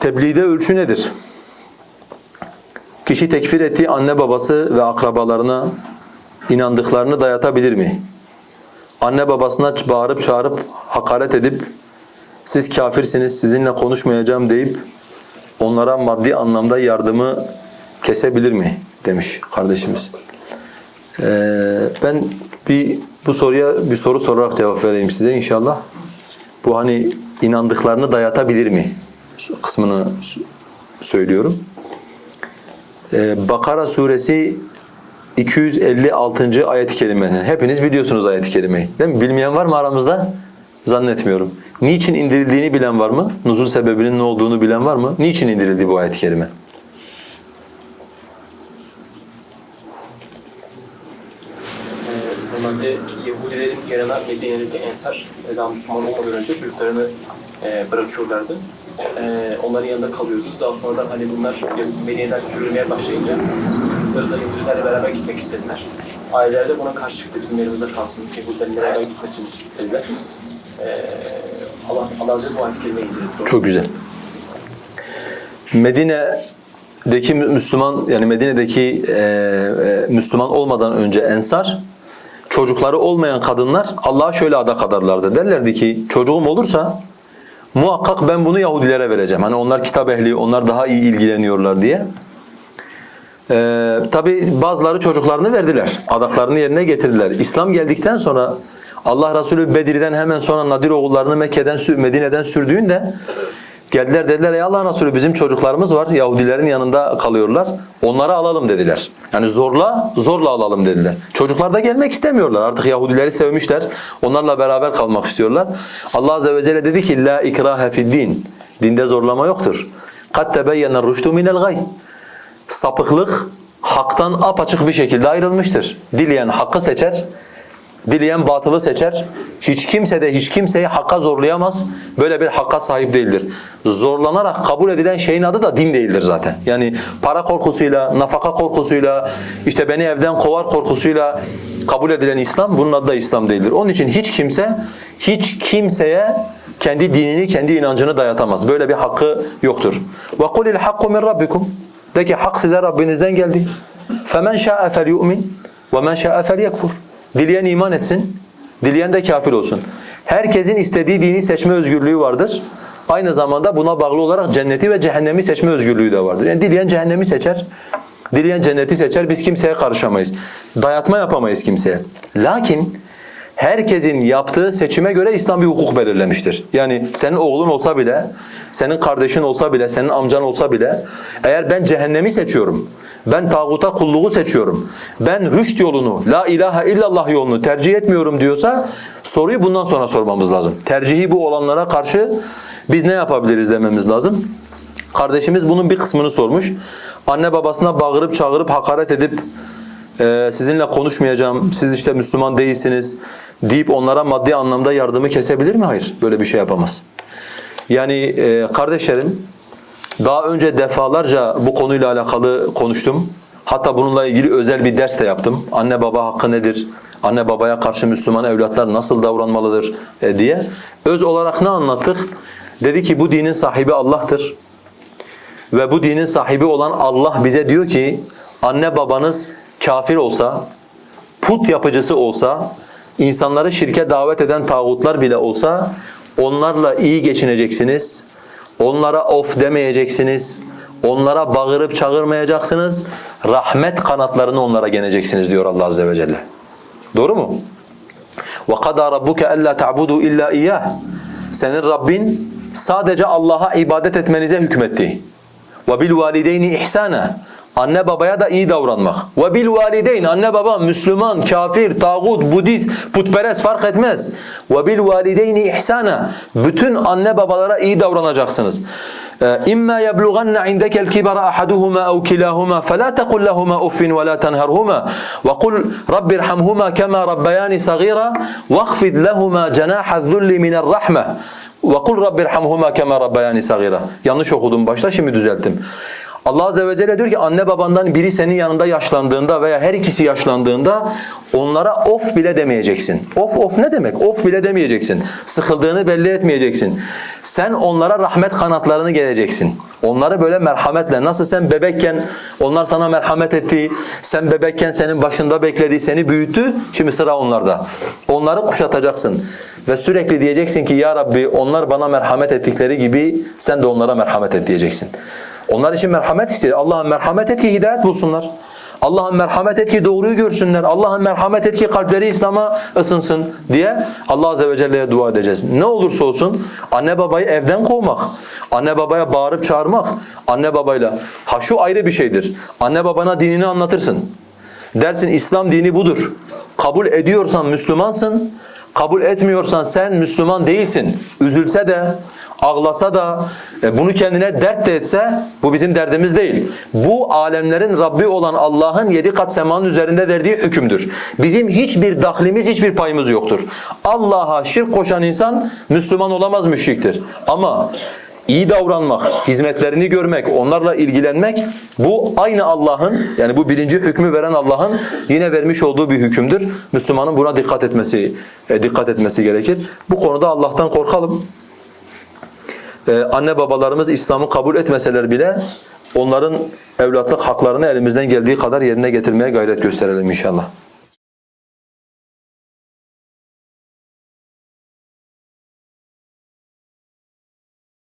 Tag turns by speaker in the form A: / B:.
A: Tebliğde ölçü nedir? Kişi tekfir ettiği anne babası ve akrabalarına inandıklarını dayatabilir mi? Anne babasına bağırıp çağırıp hakaret edip siz kafirsiniz sizinle konuşmayacağım deyip onlara maddi anlamda yardımı kesebilir mi demiş kardeşimiz. Ee, ben bir bu soruya bir soru sorarak cevap vereyim size inşallah. Bu hani inandıklarını dayatabilir mi kısmını söylüyorum. Ee, Bakara suresi 256. ayet-i kerimenin. Hepiniz biliyorsunuz ayet-i kerimeyi. Değil mi? Bilmeyen var mı aramızda? Zannetmiyorum. Niçin indirildiğini bilen var mı? Nuzul sebebinin ne olduğunu bilen var mı? Niçin indirildi bu ayet-i kerime?
B: Yahudilerin yanına Medine'deki Ensar daha Müslüman olmadan önce çocuklarını e, bırakıyorlardı. E, onların yanında kalıyordu. Daha sonradan hani bunlar Medine'den sürülmeye başlayınca çocukları da Yahudilerle beraber gitmek istediler. Aileler de buna karşı çıktı. Bizim yerimizde kalsın. Yahudilerin beraber gitmesini istediler. E, Allah, Allah bu ayet kelimeyi.
A: Çok güzel. Medine'deki Mü- Müslüman yani Medine'deki e, e, Müslüman olmadan önce ensar çocukları olmayan kadınlar Allah'a şöyle adak adarlardı. Derlerdi ki çocuğum olursa muhakkak ben bunu Yahudilere vereceğim. Hani onlar kitap ehli, onlar daha iyi ilgileniyorlar diye. Ee, Tabi bazıları çocuklarını verdiler. Adaklarını yerine getirdiler. İslam geldikten sonra Allah Resulü Bedir'den hemen sonra Nadir oğullarını Mekke'den, Medine'den sürdüğünde geldiler dediler ey Allah Resulü bizim çocuklarımız var. Yahudilerin yanında kalıyorlar. Onları alalım dediler. Yani zorla, zorla alalım dediler. Çocuklar da gelmek istemiyorlar. Artık Yahudileri sevmişler. Onlarla beraber kalmak istiyorlar. Allah Azze ve Celle dedi ki la ikrahe din. Dinde zorlama yoktur. Kad tebeyyene rüştü minel gay sapıklık haktan apaçık bir şekilde ayrılmıştır. Dileyen hakkı seçer, Dileyen batılı seçer. Hiç kimse de hiç kimseyi hakka zorlayamaz. Böyle bir hakka sahip değildir. Zorlanarak kabul edilen şeyin adı da din değildir zaten. Yani para korkusuyla, nafaka korkusuyla, işte beni evden kovar korkusuyla kabul edilen İslam bunun adı da İslam değildir. Onun için hiç kimse hiç kimseye kendi dinini, kendi inancını dayatamaz. Böyle bir hakkı yoktur. Ve kulil hakku min rabbikum. De ki hak size Rabbinizden geldi. Femen şa'a fel yu'min ve men yekfur. Dileyen iman etsin, dileyen de kafir olsun. Herkesin istediği dini seçme özgürlüğü vardır. Aynı zamanda buna bağlı olarak cenneti ve cehennemi seçme özgürlüğü de vardır. Yani dileyen cehennemi seçer, dileyen cenneti seçer. Biz kimseye karışamayız. Dayatma yapamayız kimseye. Lakin herkesin yaptığı seçime göre İslam bir hukuk belirlemiştir. Yani senin oğlun olsa bile, senin kardeşin olsa bile, senin amcan olsa bile eğer ben cehennemi seçiyorum, ben tağuta kulluğu seçiyorum, ben rüşt yolunu, la ilahe illallah yolunu tercih etmiyorum diyorsa soruyu bundan sonra sormamız lazım. Tercihi bu olanlara karşı biz ne yapabiliriz dememiz lazım. Kardeşimiz bunun bir kısmını sormuş. Anne babasına bağırıp çağırıp hakaret edip ee, sizinle konuşmayacağım, siz işte Müslüman değilsiniz deyip onlara maddi anlamda yardımı kesebilir mi? Hayır, böyle bir şey yapamaz. Yani e, kardeşlerim, daha önce defalarca bu konuyla alakalı konuştum. Hatta bununla ilgili özel bir ders de yaptım. Anne baba hakkı nedir? Anne babaya karşı Müslüman evlatlar nasıl davranmalıdır e, diye. Öz olarak ne anlattık? Dedi ki bu dinin sahibi Allah'tır. Ve bu dinin sahibi olan Allah bize diyor ki anne babanız kafir olsa, put yapıcısı olsa, insanları şirke davet eden tağutlar bile olsa onlarla iyi geçineceksiniz. Onlara of demeyeceksiniz. Onlara bağırıp çağırmayacaksınız. Rahmet kanatlarını onlara geneceksiniz diyor Allah azze ve celle. Doğru mu? وَقَدَى رَبُّكَ أَلَّا تَعْبُدُوا إِلَّا إِيَّهِ Senin Rabbin sadece Allah'a ibadet etmenize hükmetti. وَبِالْوَالِدَيْنِ اِحْسَانًا Anne babaya da iyi davranmak. وَبِالْوَالِدَيْنِ Anne baba Müslüman, kafir, tağut, Budist, putperest fark etmez. وَبِالْوَالِدَيْنِ اِحْسَانًا Bütün anne babalara iyi davranacaksınız. إِمَّا يَبْلُغَنَّ عِنْدَكَ الْكِبَرَ أَحَدُهُمَا أَوْ كِلَاهُمَا فَلَا تَقُلْ لَهُمَا أُفٍّ وَلَا تَنْهَرْهُمَا وَقُلْ رَبِّ ارْحَمْهُمَا كَمَا رَبَّيَانِ صَغِيرًا وَاخْفِضْ لَهُمَا جَنَاحَ الذُّلِّ مِنَ الرَّحْمَةِ وَقُلْ رَبِّ ارْحَمْهُمَا كَمَا رَبَّيَانِ صَغِيرًا Yanlış okudum başta şimdi düzelttim. Allah Azze ve Celle diyor ki anne babandan biri senin yanında yaşlandığında veya her ikisi yaşlandığında onlara of bile demeyeceksin. Of of ne demek? Of bile demeyeceksin. Sıkıldığını belli etmeyeceksin. Sen onlara rahmet kanatlarını geleceksin. Onları böyle merhametle nasıl sen bebekken onlar sana merhamet etti, sen bebekken senin başında bekledi, seni büyüttü. Şimdi sıra onlarda. Onları kuşatacaksın ve sürekli diyeceksin ki ya Rabbi onlar bana merhamet ettikleri gibi sen de onlara merhamet et diyeceksin. Onlar için merhamet istiyor. Allah'ım merhamet et ki hidayet bulsunlar. Allah'ım merhamet et ki doğruyu görsünler. Allah'ım merhamet et ki kalpleri İslam'a ısınsın diye Allah Azze ve Celle'ye dua edeceğiz. Ne olursa olsun anne babayı evden kovmak, anne babaya bağırıp çağırmak, anne babayla. Ha şu ayrı bir şeydir. Anne babana dinini anlatırsın. Dersin İslam dini budur. Kabul ediyorsan Müslümansın. Kabul etmiyorsan sen Müslüman değilsin. Üzülse de, ağlasa da, e, bunu kendine dert de etse bu bizim derdimiz değil. Bu alemlerin Rabbi olan Allah'ın yedi kat semanın üzerinde verdiği hükümdür. Bizim hiçbir dahlimiz, hiçbir payımız yoktur. Allah'a şirk koşan insan Müslüman olamaz, müşriktir. Ama iyi davranmak, hizmetlerini görmek, onlarla ilgilenmek bu aynı Allah'ın yani bu birinci hükmü veren Allah'ın yine vermiş olduğu bir hükümdür. Müslümanın buna dikkat etmesi e, dikkat etmesi gerekir. Bu konuda Allah'tan korkalım. Ee, anne babalarımız İslam'ı kabul etmeseler bile onların evlatlık haklarını elimizden geldiği kadar yerine getirmeye gayret gösterelim inşallah.